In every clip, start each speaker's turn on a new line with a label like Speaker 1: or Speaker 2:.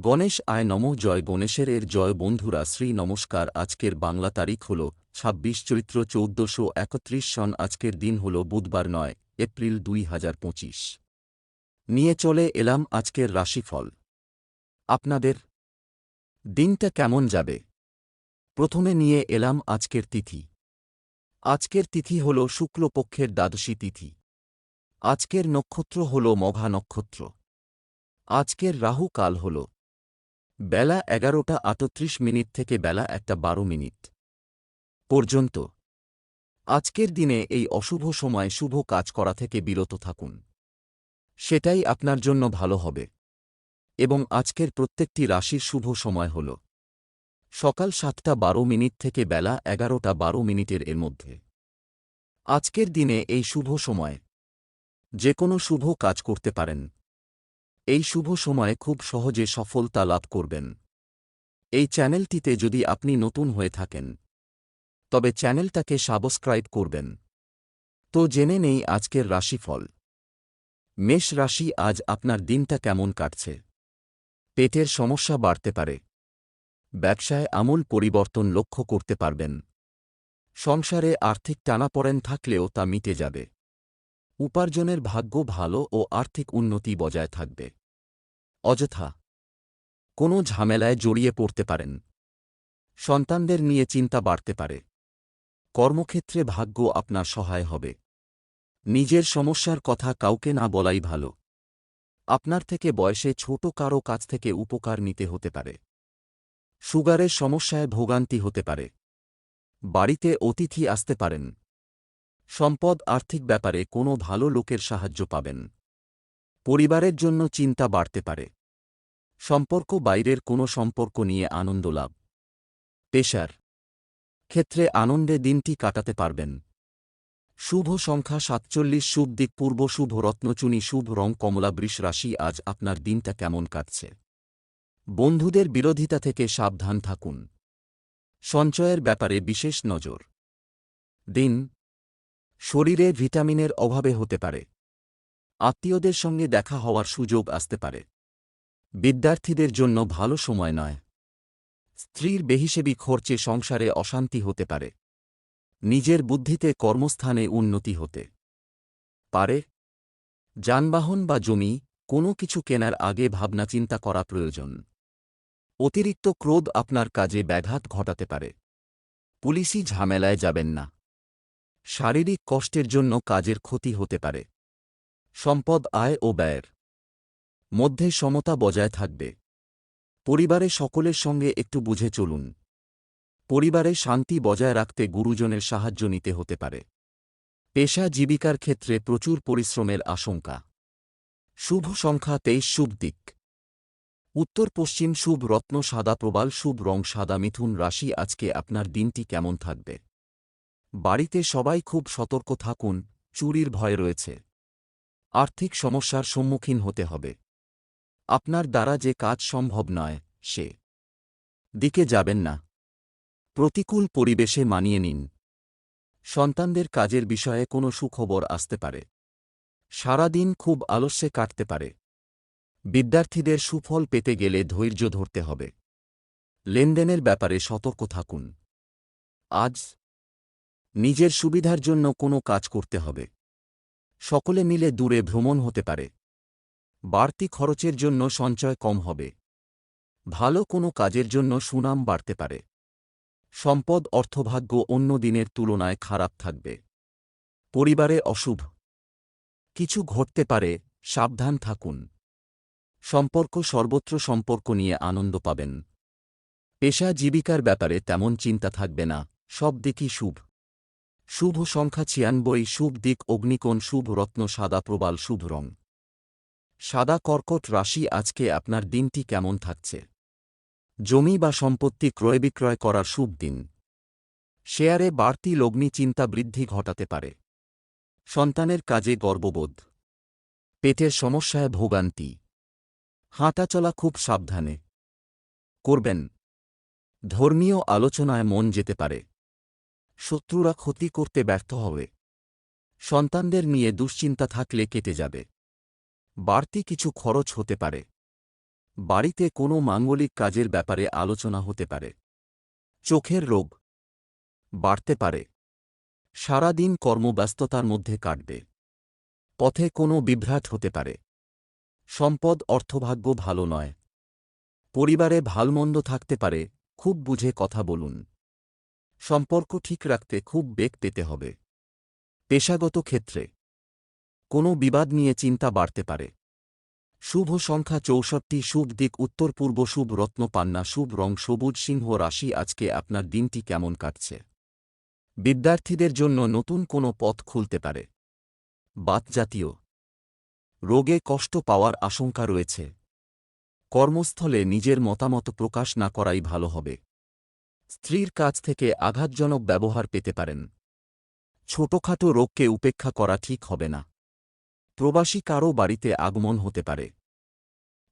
Speaker 1: গণেশ আয় নম, জয় গণেশের এর জয়। বন্ধুরা, শ্রী নমস্কার। আজকের বাংলা তারিখ হল ছাব্বিশ চৈত্র চৌদ্দশো একত্রিশ সন। আজকের দিন হল বুধবার নয়, এপ্রিল দুই হাজার পঁচিশ। নিয়ে চলে এলাম আজকের রাশিফল। আপনাদের দিনটা কেমন যাবে? প্রথমে নিয়ে এলাম আজকের তিথি। আজকের তিথি হল শুক্লপক্ষের দ্বাদশী তিথি। আজকের নক্ষত্র হল মঘা নক্ষত্র। আজকের রাহু কাল হল বেলা এগারোটা আটত্রিশ মিনিট থেকে বেলা একটা বারো মিনিট পর্যন্ত। আজকের দিনে এই অশুভ সময় শুভ কাজ করা থেকে বিরত থাকুন। সেটাই আপনার জন্য ভালো হবে। এবং আজকের প্রত্যেকটি রাশির শুভ সময় হল সকাল সাতটা বারো মিনিট থেকে বেলা এগারোটা বারো মিনিটের এর মধ্যে। আজকের দিনে এই শুভ সময় যে কোনো শুভ কাজ করতে পারেন। এই শুভ সময়ে খুব সহজে সফলতা লাভ করবেন। এই চ্যানেলটিতে যদি আপনি নতুন হয়ে থাকেন, তবে চ্যানেলটাকে সাবস্ক্রাইব করবেন। তো জেনে নেই আজকের রাশিফল। মেষ রাশি আজ আপনার দিনটা কেমন কাটছে? পেটের সমস্যা বাড়তে পারে। ব্যবসায় আমূল পরিবর্তন লক্ষ্য করতে পারবেন। সংসারে আর্থিক টানাপড়েন থাকলেও তা মিটে যাবে। উপার্জনের ভাগ্য ভালো ও আর্থিক উন্নতি বজায় থাকবে। অযথা। কোনো ঝামেলায় জড়িয়ে পড়তে পারেন। সন্তানদের নিয়ে চিন্তা বাড়তে পারে। কর্মক্ষেত্রে ভাগ্য আপনার সহায় হবে। নিজের সমস্যার কথা কাউকে না বলাই ভালো। আপনার থেকে বয়সে ছোট কারও কাছ থেকে উপকার নিতে হতে পারে। সুগারের সমস্যায় ভোগান্তি হতে পারে। বাড়িতে অতিথি আসতে পারেন। সম্পদ আর্থিক ব্যাপারে কোনো ভালো লোকের সাহায্য পাবেন। পরিবারের জন্য চিন্তা বাড়তে পারে। সম্পর্ক বাইরের কোনো সম্পর্ক নিয়ে আনন্দ লাভ। পেশার ক্ষেত্রে আনন্দে দিনটি কাটাতে পারবেন। শুভ সংখ্যা সাতচল্লিশ, শুভ দিক পূর্ব, শুভ রত্নচুনি, শুভ রং কমলা, বৃষ রাশি, আজ আপনার দিনটা কেমন কাটছে? বন্ধুদের বিরোধিতা থেকে সাবধান থাকুন। সঞ্চয়ের ব্যাপারে বিশেষ নজর। দিন শরীরে ভিটামিনের অভাবে হতে পারে। আত্মীয়দের সঙ্গে দেখা হওয়ার সুযোগ আসতে পারে। বিদ্যার্থীদের জন্য ভালো সময় নয়। স্ত্রীর বেহিসেবি খরচে সংসারে অশান্তি হতে পারে। নিজের বুদ্ধিতে কর্মস্থানে উন্নতি হতে পারে। যানবাহন বা জমি, কোনো কিছু কেনার আগে ভাবনা চিন্তা করা প্রয়োজন। অতিরিক্ত ক্রোধ আপনার কাজে ব্যাঘাত ঘটাতে পারে। পুলিশি ঝামেলায় যাবেন না। শারীরিক কষ্টের জন্য কাজের ক্ষতি হতে পারে। সম্পদ আয় ও ব্যয়ের মধ্যে সমতা বজায় থাকবে। পরিবারে সকলের সঙ্গে একটু বুঝে চলুন। পরিবারে শান্তি বজায় রাখতে গুরুজনের সাহায্য নিতে হতে পারে। পেশা জীবিকার ক্ষেত্রে প্রচুর পরিশ্রমের আশঙ্কা। শুভ সংখ্যা তেইশ, শুভ দিক। উত্তর পশ্চিম, শুভ রত্ন, সাদা প্রবাল, শুভ রং, সাদা মিথুন রাশি, আজকে আপনার দিনটি কেমন থাকবে? বাড়িতে সবাই খুব সতর্ক থাকুন, চুরির ভয় রয়েছে। আর্থিক সমস্যার সম্মুখীন হতে হবে। আপনার দ্বারা যে কাজ সম্ভব নয়, সে দিকে যাবেন না। প্রতিকূল পরিবেশে মানিয়ে নিন। সন্তানদের কাজের বিষয়ে কোনো সুখবর আসতে পারে। সারাদিন খুব আলস্যে কাটতে পারে। বিদ্যার্থীদের সুফল পেতে গেলে ধৈর্য ধরতে হবে। লেনদেনের ব্যাপারে সতর্ক থাকুন। আজ নিজের সুবিধার জন্য কোনো কাজ করতে হবে। সকলে মিলে দূরে ভ্রমণ হতে পারে। বাড়তি খরচের জন্য সঞ্চয় কম হবে। ভালো কোনো কাজের জন্য সুনাম বাড়তে পারে। সম্পদ অর্থভাগ্য অন্য দিনের তুলনায় খারাপ থাকবে। পরিবারে অশুভ। কিছু ঘটতে পারে, সাবধান থাকুন। সম্পর্ক সর্বত্র সম্পর্ক নিয়ে আনন্দ পাবেন। পেশা জীবিকার ব্যাপারে তেমন চিন্তা থাকবে না, সব দিকই শুভ। শুভ সংখ্যা ছিয়ানব্বই, শুভ দিক অগ্নিকোণ, শুভ রত্ন, সাদা প্রবাল, শুভ রং। সাদা কর্কট রাশি আজকে আপনার দিনটি কেমন থাকছে? জমি বা সম্পত্তি ক্রয় বিক্রয় করার শুভ দিন। শেয়ারে বাড়তি লগ্নি চিন্তা বৃদ্ধি ঘটাতে পারে। সন্তানের কাজে গর্ববোধ। পেটের সমস্যায় ভোগান্তি। হাঁটাচলা খুব সাবধানে। করবেন। ধর্মীয় আলোচনায় মন যেতে পারে। শত্রুরা ক্ষতি করতে ব্যর্থ হবে। সন্তানদের নিয়ে দুশ্চিন্তা থাকলে কেটে যাবে। বাড়তি কিছু খরচ হতে পারে। বাড়িতে কোনো মাঙ্গলিক কাজের ব্যাপারে আলোচনা হতে পারে। চোখের রোগ বাড়তে পারে। সারাদিন কর্মব্যস্ততার মধ্যে কাটবে। পথে কোনো বিভ্রাট হতে পারে। সম্পদ অর্থভাগ্য ভালো নয়। পরিবারে ভালমন্দ থাকতে পারে, খুব বুঝে কথা বলুন। সম্পর্ক ঠিক রাখতে খুব বেগ পেতে হবে। পেশাগত ক্ষেত্রে কোনো বিবাদ নিয়ে চিন্তা বাড়তে পারে। শুভ সংখ্যা চৌষট্টি, শুভ দিক, উত্তর পূর্ব, শুভ রত্ন, পান্না, শুভ রং, সবুজ সিংহ রাশি, আজকে আপনার দিনটি কেমন কাটছে? বিদ্যার্থীদের জন্য নতুন কোনো পথ খুলতে পারে। বাতজাতীয় রোগে কষ্ট পাওয়ার আশঙ্কা রয়েছে। কর্মস্থলে নিজের মতামত প্রকাশ না করাই ভালো হবে। স্ত্রীর কাছ থেকে আঘাতজনক ব্যবহার পেতে পারেন। ছোটখাটো রোগকে উপেক্ষা করা ঠিক হবে না। প্রবাসী কারও বাড়িতে আগমন হতে পারে।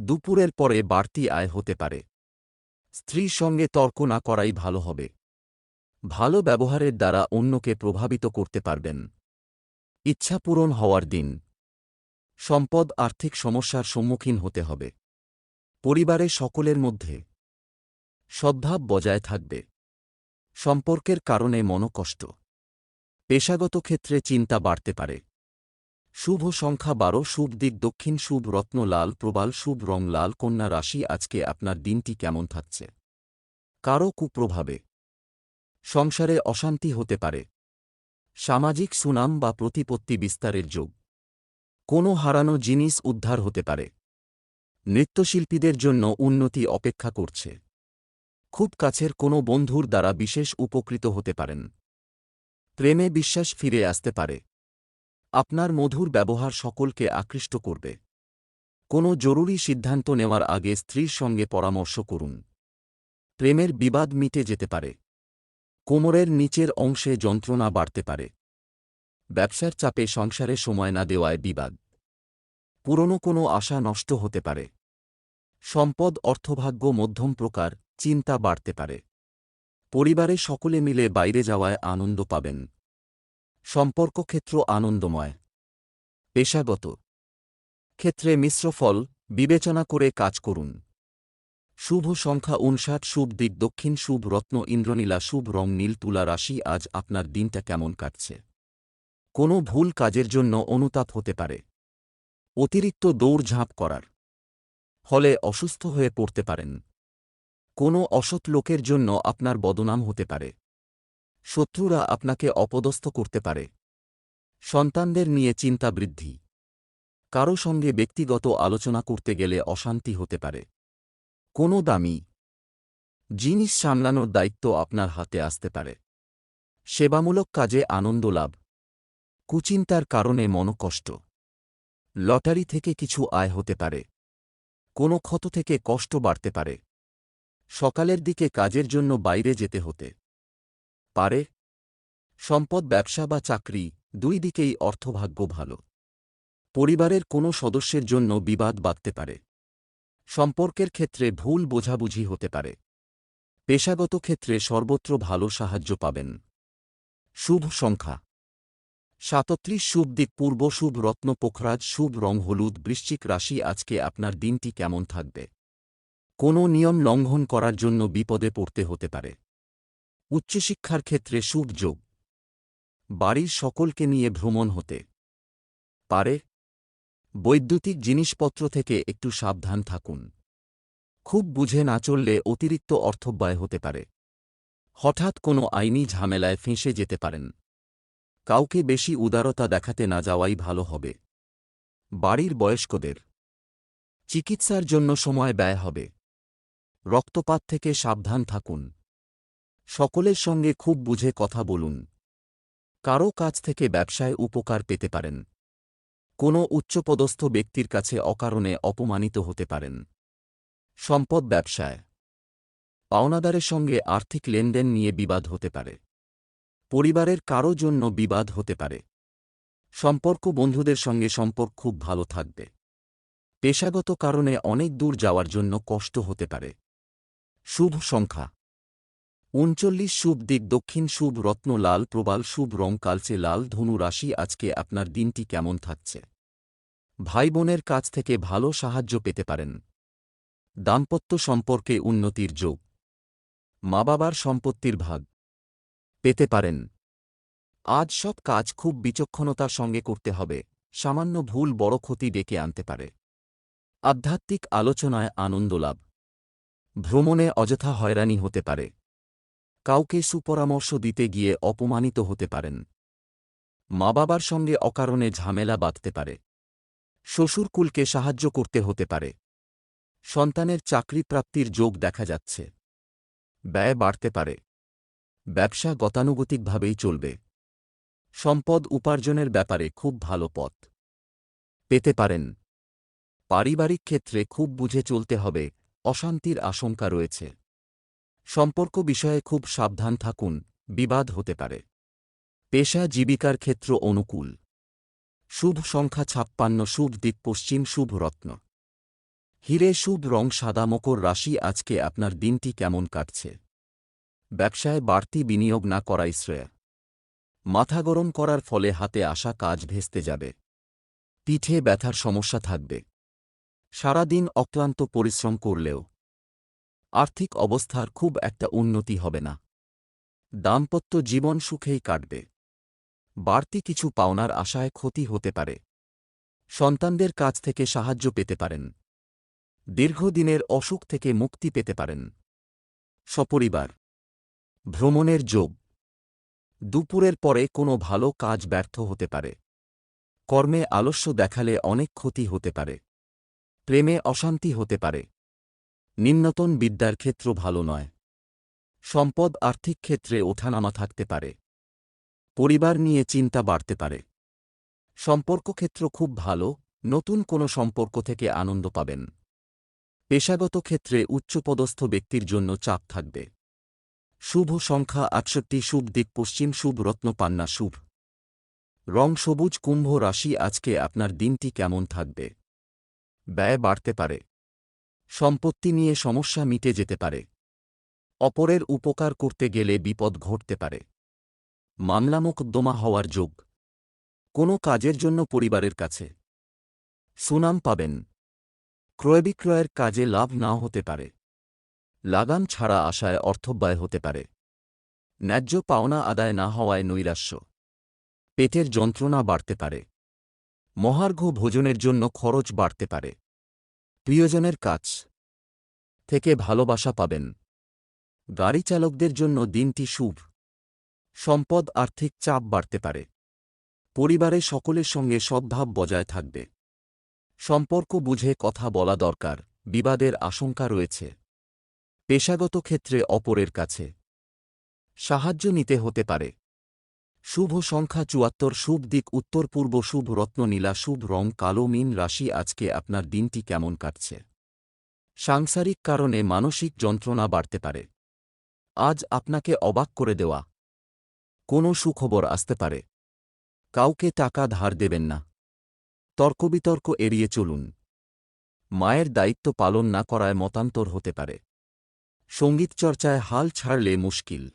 Speaker 1: দুপুরের পরে বাড়তি আয় হতে পারে। স্ত্রীর সঙ্গে তর্ক না করাই ভালো হবে। ভালো ব্যবহারের দ্বারা অন্যকে প্রভাবিত করতে পারবেন। ইচ্ছা পূরণ হওয়ার দিন। সম্পদ আর্থিক সমস্যার সম্মুখীন হতে হবে। পরিবারে সকলের মধ্যে। সদ্ভাব বজায় থাকবে। সম্পর্কের কারণে মনকষ্ট। পেশাগত ক্ষেত্রে চিন্তা বাড়তে পারে। শুভ সংখ্যা বারো, শুভ দিক দক্ষিণ, শুভ রত্ন লাল, প্রবাল, শুভ রং লাল, কন্যা রাশি, আজকে আপনার দিনটি কেমন থাকছে? কারও কুপ্রভাবে। সংসারে অশান্তি হতে পারে। সামাজিক সুনাম বা প্রতিপত্তি বিস্তারের যোগ। কোনো হারানো জিনিস উদ্ধার হতে পারে। নৃত্যশিল্পীদের জন্য উন্নতি অপেক্ষা করছে। খুব কাছের কোনো বন্ধুর দ্বারা বিশেষ উপকৃত হতে পারেন। প্রেমে বিশ্বাস ফিরে আসতে পারে। আপনার মধুর ব্যবহার সকলকে আকৃষ্ট করবে। কোনো জরুরি সিদ্ধান্ত নেওয়ার আগে স্ত্রীর সঙ্গে পরামর্শ করুন। প্রেমের বিবাদ মিটে যেতে পারে। কোমরের নিচের অংশে যন্ত্রণা বাড়তে পারে। ব্যবসার চাপে সংসারে সময় না দেওয়ায় বিবাদ। পুরনো কোনো আশা নষ্ট হতে পারে। সম্পদ, অর্থভাগ্য, মধ্যম প্রকার, চিন্তা বাড়তে পারে। পরিবারে সকলে মিলে বাইরে যাওয়ায় আনন্দ পাবেন। সম্পর্ক ক্ষেত্র আনন্দময়। পেশাগত। ক্ষেত্রে মিশ্র ফল বিবেচনা করে কাজ করুন। শুভ সংখ্যা উনষাট শুভ দিক দক্ষিণ, শুভ রত্ন, ইন্দ্রনীলা, শুভ রং, নীল, তুলা রাশি, আজ আপনার দিনটা কেমন কাটছে? কোনো ভুল কাজের জন্য অনুতাপ হতে পারে। অতিরিক্ত দৌড়ঝাঁপ করার। ফলে অসুস্থ হয়ে পড়তে পারেন। কোনো অসৎ লোকের জন্য আপনার বদনাম হতে পারে। শত্রুরা আপনাকে অপদস্থ করতে পারে। সন্তানদের নিয়ে চিন্তা বৃদ্ধি। কারও সঙ্গে ব্যক্তিগত আলোচনা করতে গেলে অশান্তি হতে পারে। কোনো দামি জিনিস সামলানোর দায়িত্ব আপনার হাতে আসতে পারে। সেবামূলক কাজে আনন্দ লাভ। কুচিন্তার কারণে মনকষ্ট। লটারি থেকে কিছু আয় হতে পারে। কোনো ক্ষত থেকে কষ্ট বাড়তে পারে। সকালের দিকে কাজের জন্য বাইরে যেতে হতে। পারে? সম্পদ, ব্যবসা বা চাকরি দুই দিকেই অর্থভাগ্য ভালো। পরিবারের কোনো সদস্যের জন্য বিবাদ বাঁধতে পারে। সম্পর্কের ক্ষেত্রে ভুল বোঝাবুঝি হতে পারে। পেশাগত ক্ষেত্রে সর্বত্র ভালো সাহায্য পাবেন। শুভ সংখ্যা। সাতত্রিশ শুভ দিক পূর্ব শুভ রত্ন পোখরাজ শুভ রং হলুদ বৃশ্চিক রাশি আজকে আপনার দিনটি কেমন থাকবে? কোনো নিয়ম লঙ্ঘন করার জন্য বিপদে পড়তে হতে পারে। উচ্চশিক্ষার ক্ষেত্রে শুভ যোগ বাড়ির সকলকে নিয়ে ভ্রমণ হতে পারে। বৈদ্যুতিক জিনিসপত্র থেকে একটু সাবধান থাকুন। খুব বুঝে না চললে অতিরিক্ত অর্থব্যয় হতে পারে। হঠাৎ কোনো আইনি ঝামেলায় ফেঁসে যেতে পারেন। কাউকে বেশি উদারতা দেখাতে না যাওয়াই ভালো হবে। বাড়ির বয়স্কদের চিকিৎসার জন্য সময় ব্যয় হবে। রক্তপাত থেকে সাবধান থাকুন। সকলের সঙ্গে খুব বুঝে কথা বলুন। কারও কাছ থেকে ব্যবসায় উপকার পেতে পারেন। কোনো উচ্চপদস্থ ব্যক্তির কাছে অকারণে অপমানিত হতে পারেন। সম্পদ ব্যবসায়। পাওনাদারের সঙ্গে আর্থিক লেনদেন নিয়ে বিবাদ হতে পারে। পরিবারের কারও জন্য বিবাদ হতে পারে। সম্পর্ক বন্ধুদের সঙ্গে সম্পর্ক খুব ভালো থাকবে। পেশাগত কারণে অনেক দূর যাওয়ার জন্য কষ্ট হতে পারে। শুভ সংখ্যা। উনচল্লিশ শুভ দিক, দক্ষিণ শুভ রত্ন লাল, প্রবাল শুভ রং, কালচে লাল, ধনু রাশি, আজকে আপনার দিনটি কেমন থাকছে? ভাই বোনের কাছ থেকে ভালো সাহায্য পেতে পারেন। দাম্পত্য সম্পর্কে উন্নতির যোগ। মা বাবার সম্পত্তির ভাগ। পেতে পারেন। আজ সব কাজ খুব বিচক্ষণতার সঙ্গে করতে হবে। সামান্য ভুল বড় ক্ষতি ডেকে আনতে পারে। আধ্যাত্মিক আলোচনায় আনন্দ লাভ। ভ্রমণে অযথা হয়রানি হতে পারে। কাউকে সুপরামর্শ দিতে গিয়ে অপমানিত হতে পারেন। মা বাবার সঙ্গে অকারণে ঝামেলা বাঁধতে পারে। শ্বশুরকুলকে সাহায্য করতে হতে পারে। সন্তানের চাকরি প্রাপ্তির যোগ দেখা যাচ্ছে। ব্যয় বাড়তে পারে। ব্যবসা গতানুগতিকভাবেই চলবে। সম্পদ উপার্জনের ব্যাপারে খুব ভালো পথ। পেতে পারেন। পারিবারিক ক্ষেত্রে খুব বুঝে চলতে হবে, অশান্তির আশঙ্কা রয়েছে। সম্পর্ক বিষয়ে খুব সাবধান থাকুন, বিবাদ হতে পারে। পেশা জীবিকার ক্ষেত্র অনুকূল। শুভ সংখ্যা ছাপ্পান্ন, শুভ দিক পশ্চিম, শুভ রত্ন। হিরে শুভ রং সাদা মকর রাশি, আজকে আপনার দিনটি কেমন কাটছে? ব্যবসায় বাড়তি বিনিয়োগ না করাই শ্রেয়। মাথা গরম করার ফলে হাতে আসা কাজ ভেস্তে যাবে। পিঠে ব্যথার সমস্যা থাকবে। সারাদিন অক্লান্ত পরিশ্রম করলেও আর্থিক অবস্থার খুব একটা উন্নতি হবে না। দাম্পত্য জীবন সুখেই কাটবে। বাড়তি কিছু পাওনার আশায় ক্ষতি হতে পারে। সন্তানদের কাছ থেকে সাহায্য পেতে পারেন। দীর্ঘদিনের অসুখ থেকে মুক্তি পেতে পারেন। সপরিবার। ভ্রমণের যোগ। দুপুরের পরে কোনো ভালো কাজ ব্যর্থ হতে পারে। কর্মে আলস্য দেখালে অনেক ক্ষতি হতে পারে। প্রেমে অশান্তি হতে পারে। নিম্নতন বিদ্যার ক্ষেত্র ভালো নয়। সম্পদ আর্থিক ক্ষেত্রে ওঠানামা থাকতে পারে। পরিবার নিয়ে চিন্তা বাড়তে পারে। সম্পর্ক ক্ষেত্র খুব ভালো, নতুন কোনো সম্পর্ক থেকে আনন্দ পাবেন। পেশাগত ক্ষেত্রে উচ্চপদস্থ ব্যক্তির জন্য চাপ থাকবে। শুভ সংখ্যা আটষট্টি, শুভ দিক পশ্চিম, শুভ রত্ন পান্না, শুভ। রং সবুজ, কুম্ভ রাশি, আজকে আপনার দিনটি কেমন থাকবে? ব্যয় বাড়তে পারে। সম্পত্তি নিয়ে সমস্যা মিটে যেতে পারে। অপরের উপকার করতে গেলে বিপদ ঘটতে পারে। মামলা হওয়ার যোগ। কোনো কাজের জন্য পরিবারের কাছে। সুনাম পাবেন। ক্রয়বিক্রয়ের কাজে লাভ নাও হতে পারে। লাগাম ছাড়া আশায় অর্থব্যয় হতে পারে। ন্যায্য পাওনা আদায় না হওয়ায় নৈরাশ্য। পেটের যন্ত্রণা বাড়তে পারে। মহার্ঘ ভোজনের জন্য খরচ বাড়তে পারে। প্রিয়জনের কাছ থেকে ভালোবাসা পাবেন। গাড়ি চালকদের জন্য দিনটি শুভ। সম্পদ আর্থিক চাপ বাড়তে পারে। পরিবারে সকলের সঙ্গে সদ্ভাব বজায় থাকবে। সম্পর্ক বুঝে কথা বলা দরকার, বিবাদের আশঙ্কা রয়েছে। পেশাগত ক্ষেত্রে অপরের কাছে সাহায্য নিতে হতে পারে। শুভ সংখ্যা চুয়াত্তর, শুভ দিক উত্তর পূর্ব, শুভ রত্ন নীলা, শুভ রং কালো, মিন রাশি, আজকে আপনার দিনটি কেমন কাটছে? সাংসারিক কারণে মানসিক যন্ত্রণা বাড়তে পারে। আজ আপনাকে অবাক করে দেওয়া। কোনো সুখবর আসতে পারে। কাউকে টাকা ধার দেবেন না। তর্কবিতর্ক এড়িয়ে চলুন। মায়ের দায়িত্ব পালন না করায় মতান্তর হতে পারে। সংগীত চর্চায় হাল ছাড়লে মুশকিল।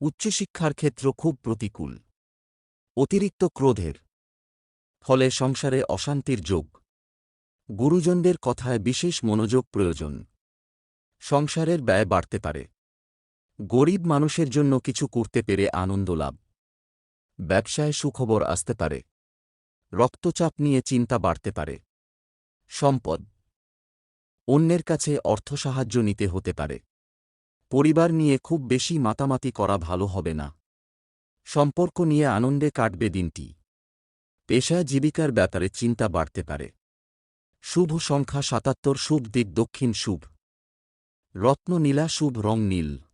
Speaker 1: উচ্চশিক্ষার ক্ষেত্র খুব প্রতিকূল। অতিরিক্ত ক্রোধের ফলে সংসারে অশান্তির যোগ। গুরুজনদের কথায় বিশেষ মনোযোগ প্রয়োজন। সংসারের ব্যয় বাড়তে পারে। গরিব মানুষের জন্য কিছু করতে পেরে আনন্দ লাভ। ব্যবসায় সুখবর আসতে পারে। রক্তচাপ নিয়ে চিন্তা বাড়তে পারে। সম্পদ। অন্যের কাছে অর্থ সাহায্য নিতে হতে পারে। পরিবার নিয়ে খুব বেশি মাতামাতি করা ভালো হবে না। সম্পর্ক নিয়ে আনন্দে কাটবে দিনটি। পেশা জীবিকার ব্যাপারে চিন্তা বাড়তে পারে। শুভ সংখ্যা সাতাত্তর, শুভ দিক দক্ষিণ শুভ। রত্ন নীলা শুভ রং নীল।